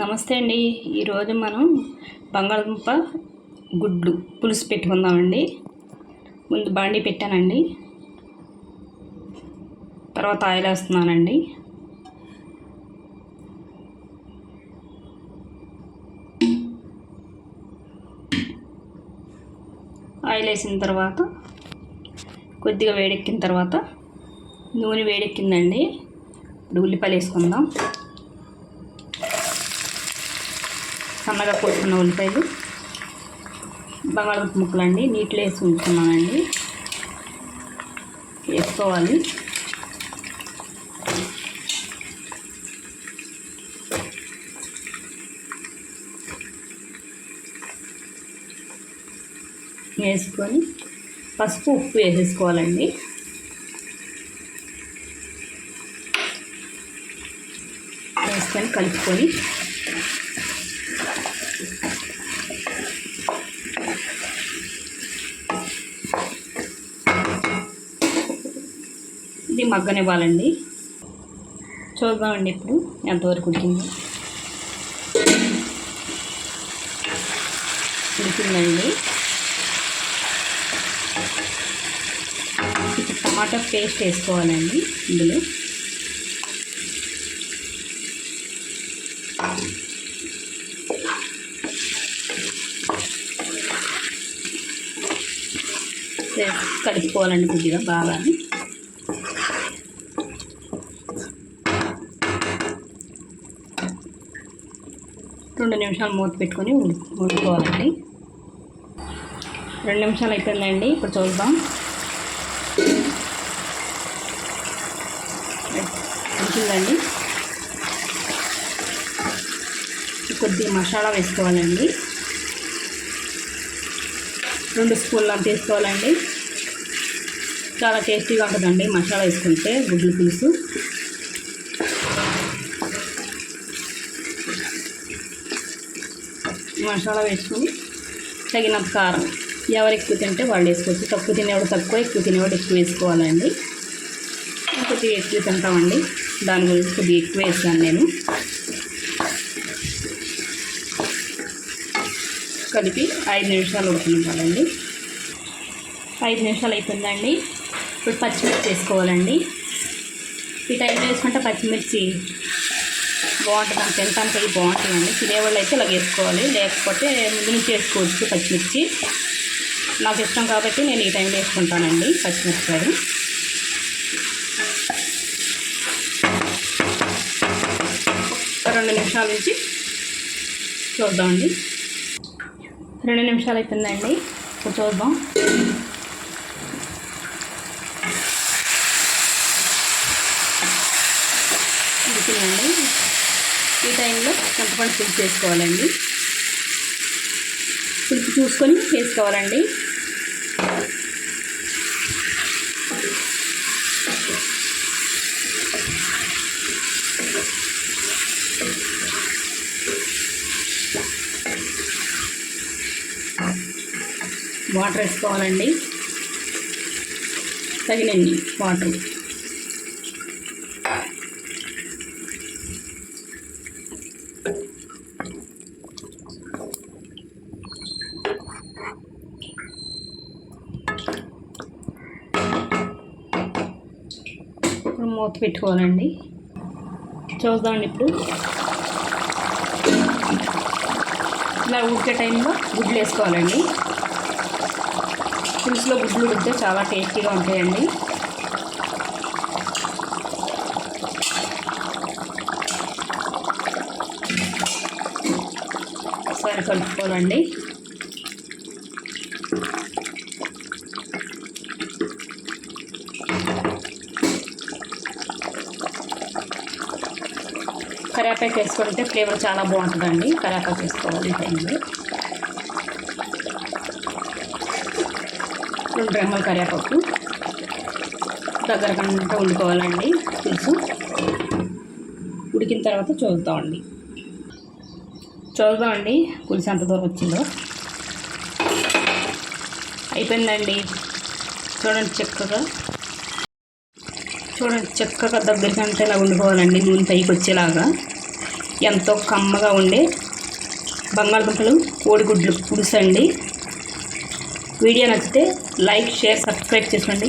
నమస్తే అండి. ఈరోజు మనం బంగాళదుంప గుడ్లు పులుసు పెట్టుకుందామండి. ముందు బాండి పెట్టానండి. తర్వాత ఆయిల్ వేస్తున్నానండి. ఆయిల్ వేసిన తర్వాత కొద్దిగా వేడెక్కిన తర్వాత నూనె వేడెక్కిందండి. ఇప్పుడు ఉల్లిపాయలు వేసుకుందాం. సన్నగా కోసుకున్న ఉల్లిపాయలు బంగాళదుంప ముక్కలు అండి నీటిలో వేసి ఉంచుకున్నానండి. వేసుకోవాలి. వేసుకొని పసుపు ఉప్పు వేసేసుకోవాలండి. వేసుకొని కలుపుకొని ఇది మగ్గనివ్వాలండి. చూద్దామండి ఇప్పుడు ఎంతవరకు ఉడికింది. ఉడికిందండి. ఇప్పుడు టమాటా పేస్ట్ వేసుకోవాలండి ఇందులో. వేసి కలుపుకోవాలండి కొద్దిగా బాగా రెండు నిమిషాలు మూత పెట్టుకొని ఉడుకోవాలండి రెండు నిమిషాలు అయిపోయిందండి ఇప్పుడు చూద్దాం. ఉడికిందండి. కొద్దిగా మసాలా వేసుకోవాలండి. రెండు స్పూన్లు అంత వేసుకోవాలండి చాలా టేస్టీగా ఉంటుందండి మసాలా వేసుకుంటే గుడ్లు పులుసు. మసాలా వేసుకొని తగినంత కారం. ఎవరు ఎక్కువ తింటే వాళ్ళు వేసుకోవచ్చు. తక్కువ తినేవాడు తక్కువ ఎక్కువ తినేవాడు ఎక్కువ వేసుకోవాలండి. కొద్దిగా ఎక్కువ తింటామండి. దాని గురించి కొద్దిగా ఎక్కువ వేసాను నేను. కలిపి ఐదు నిమిషాలు ఉడకనివ్వాలండి ఐదు నిమిషాలు అయిపోయిందండి. ఇప్పుడు పచ్చిమిర్చి వేసుకోవాలండి. ఈ టైంలో వేసుకుంటే పచ్చిమిర్చి బాగుంటుంది. తినడానికి అది బాగుంటుందండి. తినేవాళ్ళు అయితే ఇలా వేసుకోవాలి. లేకపోతే ముందు నుంచి వేసుకోవచ్చు పచ్చిమిర్చి. నాకు ఇష్టం కాబట్టి నేను ఈ టైంలో వేసుకుంటానండి పచ్చిమిరపకాయలు రెండు నిమిషాల నుంచి చూద్దామండి. రెండు నిమిషాలు అయిపోయిందండి ఇప్పుడు చూద్దాం ఉడికిందండి ఈ టైంలో చింతపండు పులుపు వేసుకోవాలండి పులుపు చూసుకొని వేసుకోవాలండి. వాటర్ వేసుకోవాలండి. తగినన్ని వాటర్. ఇప్పుడు మూత పెట్టుకోవాలండి. చూద్దామండి ఇప్పుడు. ఇలా ఉడికే టైంలో గుడ్లు వేసుకోవాలండి. పులుసులో గుడ్లు ఉడితే చాలా టేస్టీగా ఉంటాయండి. ఒకసారి కలుపుకోవాలండి. కరివేపాకు వేసుకుంటే ఫ్లేవర్ చాలా బాగుంటుందండి. కరివేపాకు వేసుకోవాలి ఈ టైంలో రెండు రెమ్మల కరివేపాకు. దగ్గర కంటే వండుకోవాలండి పులుసు. ఉడికిన తర్వాత చూద్దామండి చూద్దామండి పులుసు ఎంత దూరం వచ్చిందో. అయిపోయిందండి. చూడండి చక్కగా. చూడండి చక్కగా దగ్గరికి అంటే ఇలా వండుకోవాలండి. నూనె పైకి వచ్చేలాగా. ఎంతో కమ్మగా ఉండే బంగాళదుంపలు కోడిగుడ్లు పులుసు అండి వీడియో నచ్చితే లైక్ షేర్ సబ్స్క్రైబ్ చేసుకోండి.